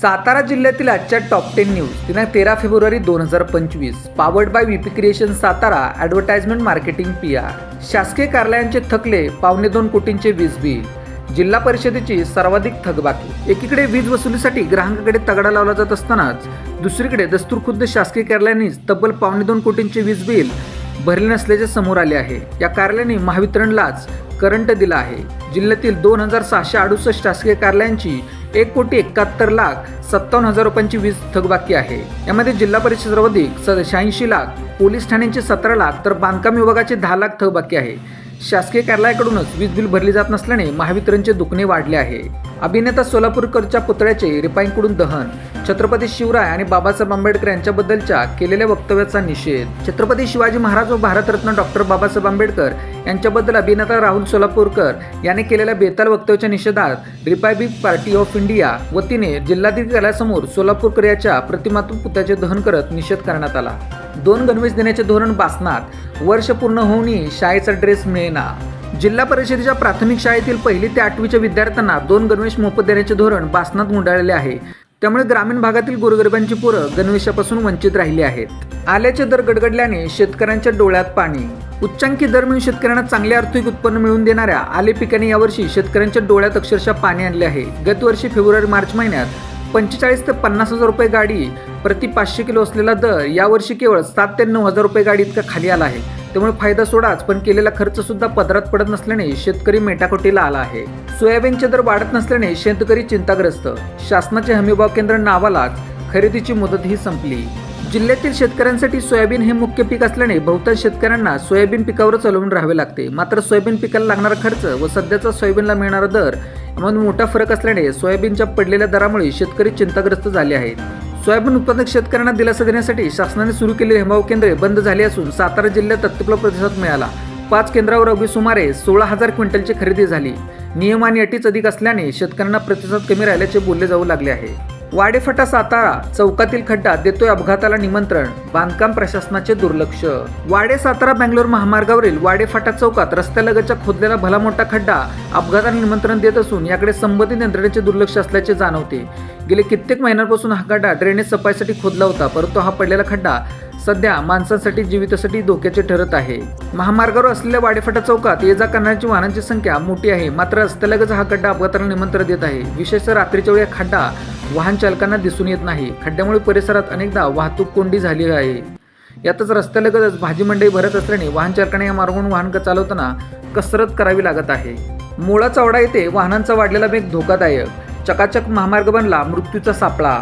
सातारा जिल्ह्यातील आजच्या top ten news दिनांक तेरा फेब्रुवारी दोन हजार पंचवीस. Powered by VP creation Satara advertisement marketing P R शासकीय कार्यालयांचे थकले पावणे दोन कोटींचे वीज बिल. जिल्हा परिषदेची सर्वाधिक थकबाकी. एकीकडे वीज वसुलीसाठी ग्राहकाकडे तगडा लावला जात असतानाच दुसरीकडे दस्तूरखुद्द शासकीय कार्यालयांनीच तब्बल पावणे दोन कोटींचे वीज बिल भरले नसल्याचे समोर आले आहे. या कार्यालयाने महावितरणलाच करंट दिला आहे. जिल्ह्यातील दोन हजार सहाशे अडुसष्ट शासकीय कार्यालयांची एक कोटी एकाहत्तर लाख सत्तावन्न हजार रुपयांची वीज थकबाकी आहे. यामध्ये जिल्हा परिषद सर्वाधिक शहाऐंशी लाख पोलीस ठाण्यांचे सतरा लाख तर बांधकाम विभागाचे दहा लाख थकबाकी आहे. शासकीय कार्यालयाकडूनच वीज बिल भरली जात नसल्याने महावितरणचे दुखणे वाढले आहे. अभिनेता सोलापूरकरच्या पुतळ्याचे रिपाईंकडून दहन छत्रपती शिवराय आणि बाबासाहेब आंबेडकर यांच्याबद्दलच्या केलेल्या वक्तव्याचा निषेध. छत्रपती शिवाजी महाराज व भारतरत्न डॉक्टर बाबासाहेब आंबेडकर यांच्याबद्दल अभिनेता राहुल सोलापूरकर याने केलेल्या बेताल वक्तव्याच्या निषेधात रिपायबिक पार्टी ऑफ इंडिया वतीने जिल्हाधिकाऱ्यासमोर सोलापूरकर याच्या प्रतिमातून पुतळ्याचे दहन करत निषेध करण्यात आला. दोन गणवेश देण्याचे धोरण बासनात वर्ष पूर्ण होऊनही शाळेचा ड्रेस मिळेना. जिल्हा परिषदेच्या प्राथमिक शाळेतील पहिली ते आठवीच्या विद्यार्थ्यांना दोन गणवेश मोफत देण्याचे धोरण बासनात गुंडाळले आहे. त्यामुळे ग्रामीण भागातील गोरगरिबांची पोरं गणवेशापासून वंचित राहिली आहेत. आल्याचे दर गडगडल्याने शेतकऱ्यांच्या डोळ्यात पाणी. उच्चांकी दर मिळून शेतकऱ्यांना चांगले आर्थिक उत्पन्न मिळवून देणाऱ्या आले पिकाने यावर्षी शेतकऱ्यांच्या डोळ्यात अक्षरशः पाणी आणले आहे. गतवर्षी फेब्रुवारी मार्च महिन्यात पंचेचाळीस ते पन्नास हजार रुपये गाडी प्रति पाचशे किलो असलेला दर यावर्षी केवळ सात ते नऊ हजार रुपये गाडी इतका खाली आला आहे. त्यामुळे फायदा सोडाच पण केलेला खर्च सुद्धा पदरात पडत नसल्याने शेतकरी मेटाकोटीला आला आहे. सोयाबीनचे दर वाढत नसल्याने शेतकरी चिंताग्रस्त. शासनाचे हमीभाव केंद्र नावालाच खरेदीची मुदतही संपली. जिल्ह्यातील शेतकऱ्यांसाठी सोयाबीन हे मुख्य पीक असल्याने बहुतांश शेतकऱ्यांना सोयाबीन पिकावरच अवलंबून राहावे लागते. मात्र सोयाबीन पिकाला लागणारा खर्च व सध्याचा सोयाबीनला मिळणारा दर यामध्ये मोठा फरक असल्याने सोयाबीनच्या पडलेल्या दरामुळे शेतकरी चिंताग्रस्त झाले आहेत. सोयाबीन उत्पादक शेतकऱ्यांना दिलासा देण्यासाठी शासनाने सुरू केलेली हमाव केंद्रे बंद झाली असून सातारा जिल्ह्यात तत्पर प्रतिसाद मिळाला. पाच केंद्रावर अवघी सुमारे सोळा हजार क्विंटलची खरेदी झाली. नियम आणि अटीच अधिक असल्याने शेतकऱ्यांना प्रतिसाद कमी राहिल्याचे बोलले जाऊ लागले आहे. वाडेफटा सातारा चौकातील खड्डा देतोय अपघाताला निमंत्रण बांधकाम प्रशासनाचे दुर्लक्ष. वाडे सातारा बँगलोर महामार्गावरील वाडेफाटा चौकात रस्त्यालगतच्या खोदलेला भला मोठा खड्डा अपघाताला निमंत्रण देत असून याकडे संबंधित यंत्रणेचे दुर्लक्ष असल्याचे जाणवते. गेले कित्येक महिन्यांपासून हा खड्डा ड्रेनेज सफाईसाठी खोदला होता परंतु हा पडलेला खड्डा सध्या माणसांसाठी जीवितासाठी धोक्याचे ठरत आहे. महामार्गावर असलेल्या वाडेफाटा चौकात ये जा करण्याची वाहनांची संख्या मोठी आहे मात्र रस्त्यालगत हा खड्डा अपघाताला निमंत्रण देत आहे. विशेषतः रात्रीच्या वेळी खड्डा वाहन चालकांना दिसून येत नाही. खड्ड्यामुळे परिसरात अनेकदा वाहतूक कोंडी झाली आहे. यातच रस्त्यालगतच भाजी मंडई भरत असल्याने वाहन चालकांना या मार्गावरून वाहन चालवताना कसरत करावी लागत आहे. मोळा चौडा येथे वाहनांचा वाढलेला वेग धोकादायक. चकाचक महामार्ग बनला मृत्यूचा सापळा.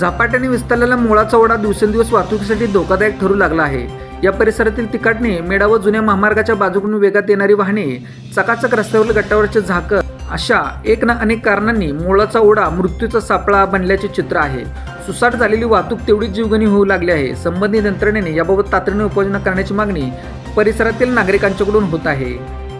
झपाट्याने विस्तारलेला मोळा चौडा दिवसेंदिवस वाहतुकीसाठी धोकादायक ठरू लागला आहे. या परिसरातील तिकाटणे मेडा व जुन्या महामार्गाच्या बाजूकडून वेगात येणारी वाहने चकाचक रस्त्यावरील गट्टावरचे झाकं अशा एक ना अनेक कारणांनी मोळाचा ओढा मृत्यूचा सापळा बनल्याचे चित्र आहे. सुसाट झालेली वाहतूक तेवढीच जीवघणी होऊ लागली आहे. संबंधित यंत्रणेने याबाबत तातडीने उपाययोजना करण्याची मागणी परिसरातील नागरिकांच्याकडून होत आहे.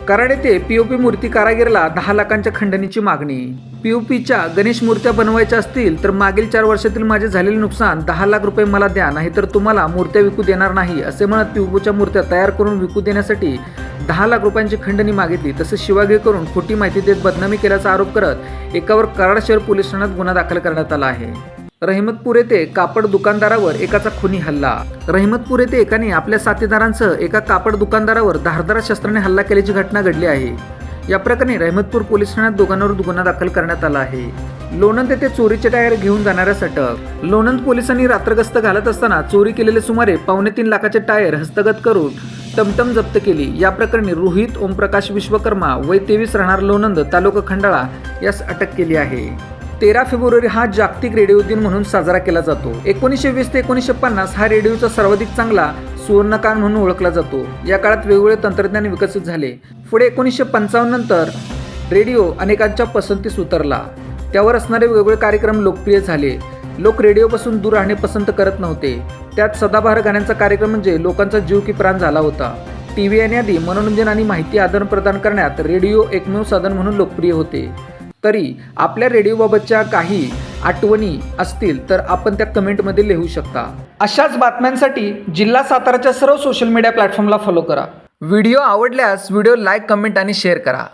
कराड येथे पीओपी मूर्ती कारागिराला दहा लाखांच्या खंडणीची मागणी. पीओपीच्या गणेश मूर्त्या बनवायच्या असतील तर मागील चार वर्षातील माझे झालेले नुकसान दहा लाख रुपये मला द्या नाहीतर तुम्हाला मूर्त्या विकू देणार नाही असे म्हणत पीओपीच्या मूर्त्या तयार करून विकू देण्यासाठी दहा लाख रुपयांची खंडणी मागितली. तसेच शिवागिरी करून खोटी माहिती देत बदनामी केल्याचा आरोप करत एकावर कराड शहर पोलीस ठाण्यात गुन्हा दाखल करण्यात आला आहे. रहिमतपूर येथे कापड दुकानदारावर एकाचा खुनी हल्ला. रहिमतपूर येथे एकाने आपल्या साथीदारांसह एका कापड दुकानदारावर धारदार शस्त्राने हल्ला केल्याची घटना घडली आहे. या प्रकरणी रहिमतपूर पोलीस ठाण्यात दोघांवर गुन्हा दाखल करण्यात आला आहे. लोणंद येथे चोरीचे टायर घेऊन जाणाऱ्या अटक लोणंद पोलिसांनी रात्रगस्त घालत असताना चोरी केलेले सुमारे पावणे तीन लाखाचे टायर हस्तगत करून टमटम जप्त केली. या प्रकरणी रोहित ओमप्रकाश विश्वकर्मा वय तेवीस राहणार लोणंद तालुका खंडाळा यास अटक केली आहे. तेरा फेब्रुवारी हा जागतिक रेडिओ दिन म्हणून साजरा केला जातो. एकोणीसशे वीस ते एकोणीसशे पन्नास हा रेडिओचा सर्वाधिक चांगला सुवर्णकाळ म्हणून ओळखला जातो. या काळात वेगवेगळे तंत्रज्ञान विकसित झाले. पुढे एकोणीसशे पंचावन्न नंतर रेडिओ अनेकांच्या पसंतीस उतरला. त्यावर असणारे वेगवेगळे कार्यक्रम लोकप्रिय झाले. लोक रेडिओपासून दूर राहणे पसंत करत नव्हते. त्यात सदाबहार गाण्यांचा कार्यक्रम म्हणजे लोकांचा जीव की प्राण झाला होता. टी व्ही येण्याआधी मनोरंजन आणि माहिती आदान प्रदान करण्यात रेडिओ एकमेव साधन म्हणून लोकप्रिय होते. तरी आपल्या रेडिओबाबतच्या काही आठवणी असतील तर आपण त्या कमेंटमध्ये लिहू शकता. अशाच बातम्यांसाठी जिल्हा साताराच्या सर्व सोशल मीडिया प्लॅटफॉर्मला फॉलो करा. व्हिडिओ आवडल्यास व्हिडिओ लाईक कमेंट आणि शेअर करा.